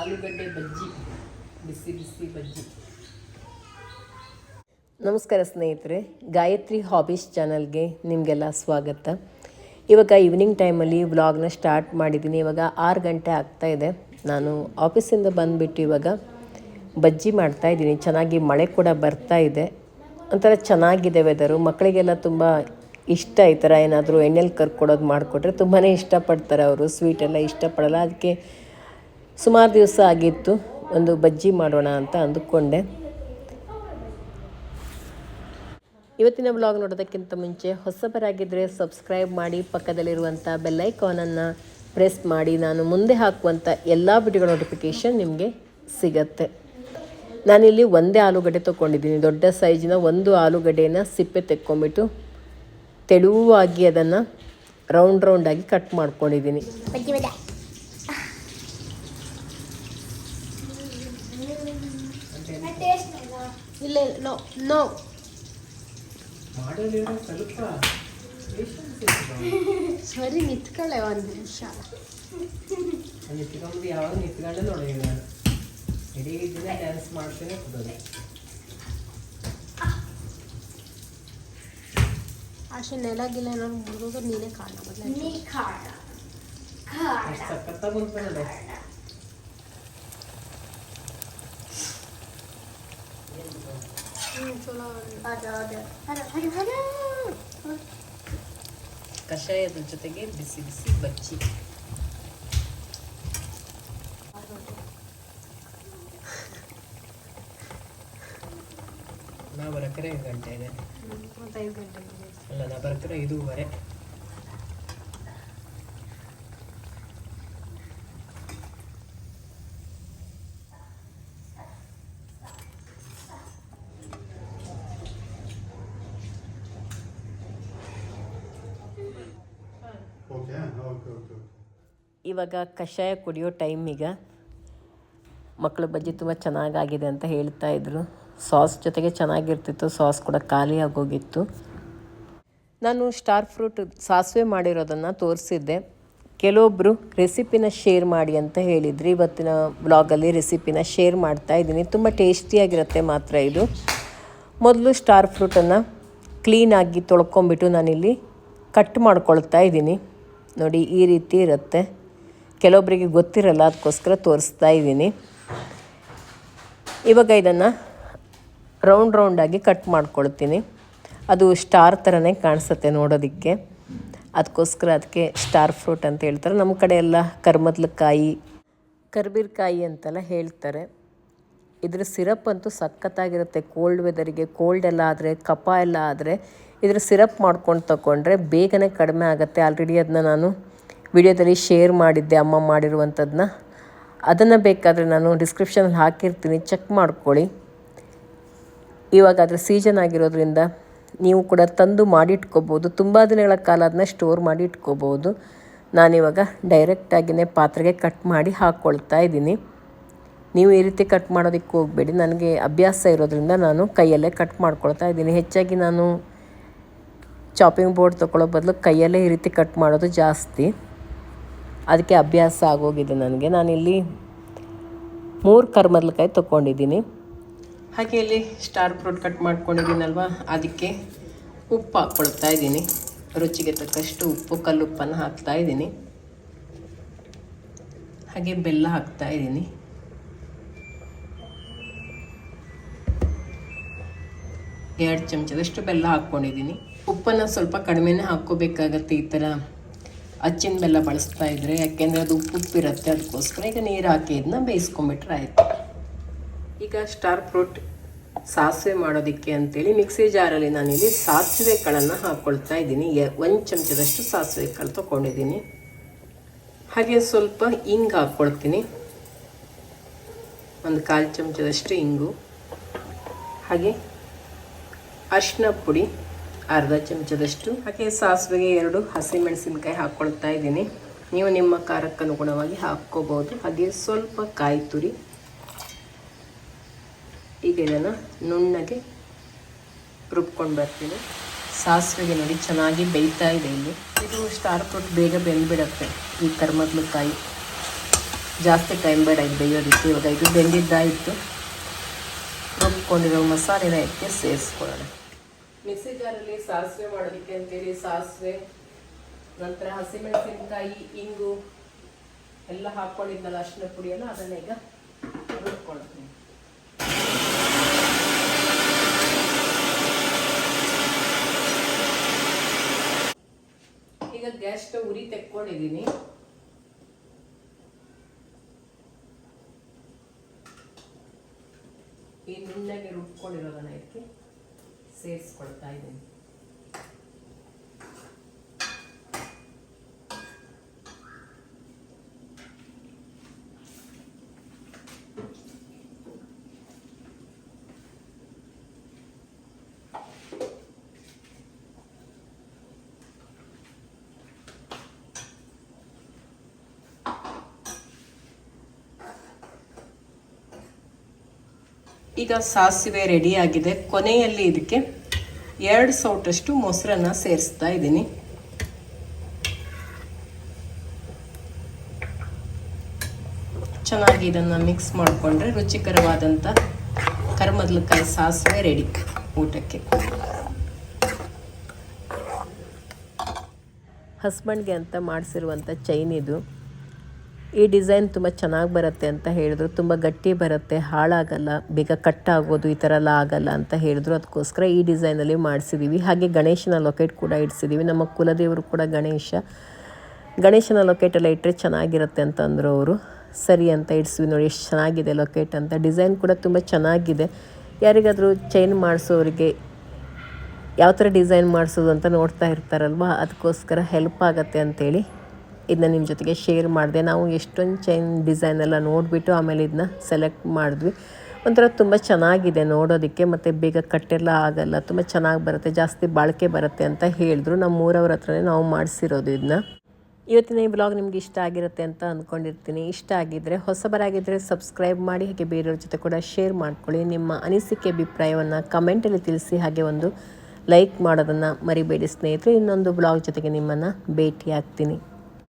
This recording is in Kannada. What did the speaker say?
ಆಲೂಗಡ್ಡೆ ಬಜ್ಜಿ, ಬಿಸಿ ಬಿಸಿ ಬಜ್ಜಿ. ನಮಸ್ಕಾರ ಸ್ನೇಹಿತರೆ, ಗಾಯತ್ರಿ ಹಾಬೀಸ್ ಚಾನಲ್ಗೆ ನಿಮಗೆಲ್ಲ ಸ್ವಾಗತ. ಇವಾಗ ಈವ್ನಿಂಗ್ ಟೈಮಲ್ಲಿ ವ್ಲಾಗ್ನ ಸ್ಟಾರ್ಟ್ ಮಾಡಿದ್ದೀನಿ. ಇವಾಗ ಆರು ಗಂಟೆ ಆಗ್ತಾ ಇದೆ. ನಾನು ಆಫೀಸಿಂದ ಬಂದುಬಿಟ್ಟು ಇವಾಗ ಬಜ್ಜಿ ಮಾಡ್ತಾ ಇದ್ದೀನಿ. ಚೆನ್ನಾಗಿ ಮಳೆ ಕೂಡ ಬರ್ತಾ ಇದೆ. ಒಂಥರ ಚೆನ್ನಾಗಿದೆ ವೆದರು ಮಕ್ಕಳಿಗೆಲ್ಲ ತುಂಬ ಇಷ್ಟ ಈ ಥರ ಏನಾದರೂ ಎಣ್ಣೆಲಿ ಕರ್ಕೊಡೋದು ಮಾಡಿಕೊಟ್ರೆ ತುಂಬಾ ಇಷ್ಟಪಡ್ತಾರೆ ಅವರು. ಸ್ವೀಟೆಲ್ಲ ಇಷ್ಟಪಡಲ್ಲ. ಅದಕ್ಕೆ ಸುಮಾರು ದಿವಸ ಆಗಿತ್ತು, ಒಂದು ಬಜ್ಜಿ ಮಾಡೋಣ ಅಂತ ಅಂದುಕೊಂಡೆ. ಇವತ್ತಿನ ಬ್ಲಾಗ್ ನೋಡೋದಕ್ಕಿಂತ ಮುಂಚೆ ಹೊಸಬರಾಗಿದ್ದರೆ ಸಬ್ಸ್ಕ್ರೈಬ್ ಮಾಡಿ ಪಕ್ಕದಲ್ಲಿರುವಂಥ ಬೆಲ್ಲೈಕಾನನ್ನು ಪ್ರೆಸ್ ಮಾಡಿ, ನಾನು ಮುಂದೆ ಹಾಕುವಂಥ ಎಲ್ಲ ವಿಡಿಯೋ ನೋಟಿಫಿಕೇಷನ್ ನಿಮಗೆ ಸಿಗತ್ತೆ. ನಾನಿಲ್ಲಿ ಒಂದೇ ಆಲೂಗಡ್ಡೆ ತೊಗೊಂಡಿದ್ದೀನಿ. ದೊಡ್ಡ ಸೈಜಿನ ಒಂದು ಆಲೂಗಡ್ಡೆಯನ್ನು ಸಿಪ್ಪೆ ತೆಕ್ಕೊಂಬಿಟ್ಟು ತೆಳುವಾಗಿ ಅದನ್ನು ರೌಂಡ್ ರೌಂಡಾಗಿ ಕಟ್ ಮಾಡ್ಕೊಂಡಿದ್ದೀನಿ. ಬಜ್ಜಿ ಬಜ್ಜ ಇಲ್ಲ ನೋ ನೋ ಮಾಡೋದಿರೋ ಸ್ವಲ್ಪ ಸರಿ ನಿಂತ್ಕೊಳ್ಳೆ ಒಂದು ನಿಮಿಷ ನಿಂತ್ಕೊಂಡು ಯಾವಾಗ ನಿಂತ್ಕೊಂಡೆ ನೋಡಿ ನಾನು ಇಡೀ ದಿನ ಡ್ಯಾನ್ಸ್ ಮಾಡ್ತೇನೆ ಕೊಡೋದು ಅಷ್ಟೇ ನೆಲ ಗಿಲ್ಲ ಏನಾದ್ರು ಮುರಿದೋದ್ರೆ ನೀನೇ ಕಾರಣ ಮೊದಲ ಕಷಾಯದ ಜೊತೆಗೆ ಬಿಸಿ ಬಿಸಿ ಬಜ್ಜಿ. ನಾ ಬರಕರೆ ಐದು ಗಂಟೆ ಇದೆ. ಅಲ್ಲ ನಾ ಬರಕರೆ ಐದೂವರೆ. ಇವಾಗ ಕಷಾಯ ಕುಡಿಯೋ ಟೈಮ್ ಮಕ್ಕಳ ಮಕ್ಕಳು ಬಜ್ಜಿ ತುಂಬ ಚೆನ್ನಾಗಾಗಿದೆ ಅಂತ ಹೇಳ್ತಾ ಇದ್ರು. ಸಾಸ್ ಜೊತೆಗೆ ಚೆನ್ನಾಗಿರ್ತಿತ್ತು ಸಾಸ್ ಕೂಡ ಖಾಲಿ ಆಗೋಗಿತ್ತು. ನಾನು ಸ್ಟಾರ್ ಫ್ರೂಟ್ ಸಾಸಿವೆ ಮಾಡಿರೋದನ್ನು ತೋರಿಸಿದ್ದೆ. ಕೆಲವೊಬ್ಬರು ರೆಸಿಪಿನ ಶೇರ್ ಮಾಡಿ ಅಂತ ಹೇಳಿದ್ರಿ. ಇವತ್ತಿನ ಬ್ಲಾಗಲ್ಲಿ ರೆಸಿಪಿನ ಶೇರ್ ಮಾಡ್ತಾ ಇದ್ದೀನಿ. ತುಂಬ ಟೇಸ್ಟಿಯಾಗಿರುತ್ತೆ ಮಾತ್ರ ಇದು. ಮೊದಲು ಸ್ಟಾರ್ ಫ್ರೂಟನ್ನು ಕ್ಲೀನಾಗಿ ತೊಳ್ಕೊಂಬಿಟ್ಟು ನಾನಿಲ್ಲಿ ಕಟ್ ಮಾಡ್ಕೊಳ್ತಾ ಇದ್ದೀನಿ. ನೋಡಿ ಈ ರೀತಿ ಇರುತ್ತೆ. ಕೆಲವೊಬ್ಬರಿಗೆ ಗೊತ್ತಿರಲ್ಲ, ಅದಕ್ಕೋಸ್ಕರ ತೋರಿಸ್ತಾ ಇದ್ದೀನಿ. ಇವಾಗ ಇದನ್ನು ರೌಂಡ್ ರೌಂಡಾಗಿ ಕಟ್ ಮಾಡ್ಕೊಳ್ತೀನಿ. ಅದು ಸ್ಟಾರ್ ಥರನೇ ಕಾಣಿಸುತ್ತೆ ನೋಡೋದಕ್ಕೆ. ಅದಕ್ಕೋಸ್ಕರ ಅದಕ್ಕೆ ಸ್ಟಾರ್ ಫ್ರೂಟ್ ಅಂತ ಹೇಳ್ತಾರೆ. ನಮ್ಮ ಕಡೆ ಎಲ್ಲ ಕರ್ಮದ್ಲಕಾಯಿ, ಕರ್ಬೀರ್ಕಾಯಿ ಅಂತೆಲ್ಲ ಹೇಳ್ತಾರೆ. ಇದರ ಸಿರಪ್ ಅಂತೂ ಸಖತ್ತಾಗಿರುತ್ತೆ. ಕೋಲ್ಡ್ ವೆದರಿಗೆ ಕೋಲ್ಡ್ ಎಲ್ಲ ಆದರೆ, ಕಫ ಎಲ್ಲ ಆದರೆ ಇದ್ರ ಸಿರಪ್ ಮಾಡ್ಕೊಂಡು ತಗೊಂಡ್ರೆ ಬೇಗನೆ ಕಡಿಮೆ ಆಗುತ್ತೆ. ಆಲ್ರೆಡಿ ಅದನ್ನ ನಾನು ವಿಡಿಯೋದಲ್ಲಿ ಶೇರ್ ಮಾಡಿದ್ದೆ, ಅಮ್ಮ ಮಾಡಿರುವಂಥದ್ದನ್ನ ಅದನ್ನು ಬೇಕಾದರೆ ನಾನು ಡಿಸ್ಕ್ರಿಪ್ಷನಲ್ಲಿ ಹಾಕಿರ್ತೀನಿ. ಚೆಕ್ ಮಾಡ್ಕೊಳ್ಳಿ. ಇವಾಗ ಅದರ ಸೀಸನ್ ಆಗಿರೋದ್ರಿಂದ ನೀವು ಕೂಡ ತಂದು ಮಾಡಿಟ್ಕೋಬೋದು. ತುಂಬ ದಿನಗಳ ಕಾಲ ಅದನ್ನ ಸ್ಟೋರ್ ಮಾಡಿ ಇಟ್ಕೋಬೋದು ನಾನಿವಾಗ ಡೈರೆಕ್ಟಾಗಿಯೇ ಪಾತ್ರೆಗೆ ಕಟ್ ಮಾಡಿ ಹಾಕ್ಕೊಳ್ತಾ ಇದ್ದೀನಿ. ನೀವು ಈ ರೀತಿ ಕಟ್ ಮಾಡೋದಕ್ಕೆ ಹೋಗಬೇಡಿ. ನನಗೆ ಅಭ್ಯಾಸ ಇರೋದ್ರಿಂದ ನಾನು ಕೈಯಲ್ಲೇ ಕಟ್ ಮಾಡ್ಕೊಳ್ತಾ ಇದ್ದೀನಿ. ಹೆಚ್ಚಾಗಿ ನಾನು ಚಾಪಿಂಗ್ ಬೋರ್ಡ್ ತೊಗೊಳ್ಳೋ ಬದಲು ಕೈಯಲ್ಲೇ ಈ ರೀತಿ ಕಟ್ ಮಾಡೋದು ಜಾಸ್ತಿ. ಅದಕ್ಕೆ ಅಭ್ಯಾಸ ಆಗೋಗಿದೆ ನನಗೆ. ನಾನಿಲ್ಲಿ ಮೂರು ಕರ್ಮದ್ಲಕಾಯಿ ತೊಗೊಂಡಿದ್ದೀನಿ ಹಾಗೆ ಇಲ್ಲಿ ಸ್ಟಾರ್ ಫ್ರೂಟ್ ಕಟ್ ಮಾಡ್ಕೊಂಡಿದ್ದೀನಲ್ವಾ? ಅದಕ್ಕೆ ಉಪ್ಪು ಹಾಕ್ಕೊಳ್ತಾ ಇದ್ದೀನಿ. ರುಚಿಗೆ ತಕ್ಕಷ್ಟು ಉಪ್ಪು, ಕಲ್ಲುಪ್ಪನ್ನು ಹಾಕ್ತಾ ಇದ್ದೀನಿ. ಹಾಗೆ ಬೆಲ್ಲ ಹಾಕ್ತಾ ಇದ್ದೀನಿ. ಎರಡು ಚಮಚದಷ್ಟು ಬೆಲ್ಲ ಹಾಕ್ಕೊಂಡಿದ್ದೀನಿ. ಉಪ್ಪನ್ನು ಸ್ವಲ್ಪ ಕಡಿಮೆನೇ ಹಾಕ್ಕೋಬೇಕಾಗತ್ತೆ ಈ ಥರ ಅಚ್ಚಿನ ಬೆಲ್ಲ ಬಳಸ್ತಾ ಇದ್ರೆ, ಯಾಕೆಂದರೆ ಅದು ಉಪ್ಪು ಉಪ್ಪಿರುತ್ತೆ, ಅದಕ್ಕೋಸ್ಕರ ಈಗ ನೀರು ಹಾಕಿ ಇದನ್ನ ಬೇಯಿಸ್ಕೊಂಬಿಟ್ರೆ ಆಯಿತು. ಈಗ ಸ್ಟಾರ್ ಫ್ರೂಟ್ ಸಾಸಿವೆ ಮಾಡೋದಕ್ಕೆ ಅಂತೇಳಿ ಮಿಕ್ಸಿ ಜಾರಲ್ಲಿ ನಾನಿಲ್ಲಿ ಸಾಸಿವೆ ಕಾಳನ್ನು ಹಾಕ್ಕೊಳ್ತಾ ಇದ್ದೀನಿ ಒಂದು ಚಮಚದಷ್ಟು ಸಾಸಿವೆ ಕಾಳು ತೊಗೊಂಡಿದ್ದೀನಿ. ಹಾಗೆ ಸ್ವಲ್ಪ ಇಂಗು ಹಾಕ್ಕೊಳ್ತೀನಿ ಒಂದು ಕಾಲು ಚಮಚದಷ್ಟು ಇಂಗು. ಹಾಗೆ ಅರಿಶಿನ ಪುಡಿ. ಅರ್ಧ ಚಮಚದಷ್ಟು. ಹಾಗೆ ಸಾಸಿವೆಗೆ ಎರಡು ಹಸಿಮೆಣಸಿನ್ಕಾಯಿ ಹಾಕ್ಕೊಳ್ತಾ ಇದ್ದೀನಿ. ನೀವು ನಿಮ್ಮ ಖಾರಕ್ಕೆ ಅನುಗುಣವಾಗಿ ಹಾಕ್ಕೋಬೋದು ಹಾಗೆ ಸ್ವಲ್ಪ ಕಾಯಿ ತುರಿ. ಈಗ ಇದನ್ನು ನುಣ್ಣಗೆ ರುಬ್ಕೊಂಡು ಬರ್ತೀನಿ. ಸಾಸಿವೆಗೆ ನೋಡಿ ಚೆನ್ನಾಗಿ ಬೇಯ್ತಾ ಇದೆ ಇಲ್ಲಿ. ಇದು ಸ್ಟಾರ್ ಫ್ರೂಟ್ ಬೇಗ ಬೆಂದ್ಬಿಡತ್ತೆ. ಈ ಕರ್ಮಗ್ಲಕಾಯಿ ಜಾಸ್ತಿ ಟೈಮ್ ಬೇಡ, ಇದು ಬೇಯೋದಿತ್ತು ಇವಾಗ ಇದು ಬೆಂದಿದ್ದಾಯಿತು. ರುಬ್ಕೊಂಡಿರೋ ಮಸಾಲೆನ ಇದಕ್ಕೆ ಸೇರಿಸ್ಕೊಳ್ಳೋಣ. ಮಿಕ್ಸಿ ಸಾಸಿವೆ ಮಾಡೋದಕ್ಕೆ ಅಂತೇಳಿ ಸಾಸಿವೆ, ನಂತರ ಹಸಿಮೆಣಸಿನಕಾಯಿ, ಇಂಗು ಎಲ್ಲ ಹಾಕ್ಕೊಂಡಿದ್ನಲ್ಲ ಅರಿಶಿನ ಪುಡಿಯನ್ನು, ಅದನ್ನ ಈಗ ರುಬ್ಕೊಳ್ತೀನಿ. ಈಗ ಗ್ಯಾಸ್ ಸ್ಟವ್ ಉರಿ ತೆಕ್ಕೊಂಡಿದ್ದೀನಿ. ಈ ನುಣ್ಣಗೆ ರುಬ್ಕೊಂಡಿರೋದನ್ನ ಇದಕ್ಕೆ. ಸೇರಿಸ್ಕೊಳ್ತಾ ಇದ್ದೀನಿ ಈಗ ಸಾಸಿವೆ ರೆಡಿ ಆಗಿದೆ. ಕೊನೆಯಲ್ಲಿ ಇದಕ್ಕೆ ಎರಡು ಸೌಟಷ್ಟು ಮೊಸರನ್ನ ಸೇರಿಸ್ತಾ ಇದ್ದೀನಿ. ಚೆನ್ನಾಗಿ ಇದನ್ನು ಮಿಕ್ಸ್ ಮಾಡಿಕೊಂಡ್ರೆ ರುಚಿಕರವಾದಂಥ ಕರ್ಮದ್ಲಕಾಯಿ ಸಾಸಿವೆ ರೆಡಿ ಊಟಕ್ಕೆ. ಹಸ್ಬೆಂಡ್ಗೆ ಅಂತ ಮಾಡಿಸಿರುವಂಥ ಚೈನ್ ಇದು. ಈ ಡಿಸೈನ್ ತುಂಬ ಚೆನ್ನಾಗಿ ಬರುತ್ತೆ ಅಂತ ಹೇಳಿದ್ರು. ತುಂಬ ಗಟ್ಟಿ ಬರುತ್ತೆ, ಹಾಳಾಗಲ್ಲ, ಬೇಗ ಕಟ್ ಆಗೋದು, ಈ ಥರ ಎಲ್ಲ ಆಗಲ್ಲ ಅಂತ ಹೇಳಿದ್ರು. ಅದಕ್ಕೋಸ್ಕರ ಈ ಡಿಸೈನಲ್ಲಿ ಮಾಡಿಸಿದ್ದೀವಿ ಹಾಗೆ ಗಣೇಶನ ಲೊಕೇಟ್ ಕೂಡ ಇಡ್ಸಿದ್ದೀವಿ ನಮ್ಮ ಕುಲದೇವರು ಕೂಡ ಗಣೇಶ, ಗಣೇಶನ ಲೊಕೇಟ್ ಎಲ್ಲ ಇಟ್ಟರೆ ಚೆನ್ನಾಗಿರುತ್ತೆ ಅಂತ ಅಂದರು ಅವರು. ಸರಿ ಅಂತ ಇಡಿಸ್ವಿ ನೋಡಿ, ಎಷ್ಟು ಚೆನ್ನಾಗಿದೆ ಲೊಕೇಟ್ ಅಂತ. ಡಿಸೈನ್ ಕೂಡ ತುಂಬ ಚೆನ್ನಾಗಿದೆ. ಯಾರಿಗಾದರೂ ಚೈನ್ ಮಾಡಿಸೋರಿಗೆ ಯಾವ ಥರ ಡಿಸೈನ್ ಮಾಡಿಸೋದು ಅಂತ ನೋಡ್ತಾ ಇರ್ತಾರಲ್ವ, ಅದಕ್ಕೋಸ್ಕರ ಹೆಲ್ಪ್ ಆಗುತ್ತೆ ಅಂತೇಳಿ ಇದನ್ನ ನಿಮ್ಮ ಜೊತೆಗೆ ಶೇರ್ ಮಾಡಿದೆ. ನಾವು ಎಷ್ಟೊಂದು ಚೈನ್ ಡಿಸೈನ್ ಎಲ್ಲ ನೋಡಿಬಿಟ್ಟು ಆಮೇಲೆ ಇದನ್ನ ಸೆಲೆಕ್ಟ್ ಮಾಡಿದ್ವಿ. ಒಂಥರ ತುಂಬ ಚೆನ್ನಾಗಿದೆ ನೋಡೋದಕ್ಕೆ. ಮತ್ತು ಬೇಗ ಕಟ್ಟೆಲ್ಲ ಆಗಲ್ಲ. ತುಂಬ ಚೆನ್ನಾಗಿ ಬರುತ್ತೆ. ಜಾಸ್ತಿ ಬಾಳಿಕೆ ಬರುತ್ತೆ ಅಂತ ಹೇಳಿದ್ರು. ನಮ್ಮ ಊರವ್ರ ಹತ್ರನೇ ನಾವು ಮಾಡಿಸಿರೋದು ಇದನ್ನ ಇವತ್ತಿನ ಈ ಬ್ಲಾಗ್ ನಿಮ್ಗೆ ಇಷ್ಟ ಆಗಿರುತ್ತೆ ಅಂತ ಅಂದ್ಕೊಂಡಿರ್ತೀನಿ ಇಷ್ಟ ಆಗಿದ್ದರೆ ಹೊಸಬರಾಗಿದ್ದರೆ ಸಬ್ಸ್ಕ್ರೈಬ್ ಮಾಡಿ, ಹಾಗೆ ಬೇರೆಯವ್ರ ಜೊತೆ ಕೂಡ ಶೇರ್ ಮಾಡ್ಕೊಳ್ಳಿ. ನಿಮ್ಮ ಅನಿಸಿಕೆ, ಅಭಿಪ್ರಾಯವನ್ನು ಕಮೆಂಟಲ್ಲಿ ತಿಳಿಸಿ, ಹಾಗೆ ಒಂದು ಲೈಕ್ ಮಾಡೋದನ್ನು ಮರಿಬೇಡಿ ಸ್ನೇಹಿತರೆ. ಇನ್ನೊಂದು ಬ್ಲಾಗ್ ಜೊತೆಗೆ ನಿಮ್ಮನ್ನು ಭೇಟಿ ಆಗ್ತೀನಿ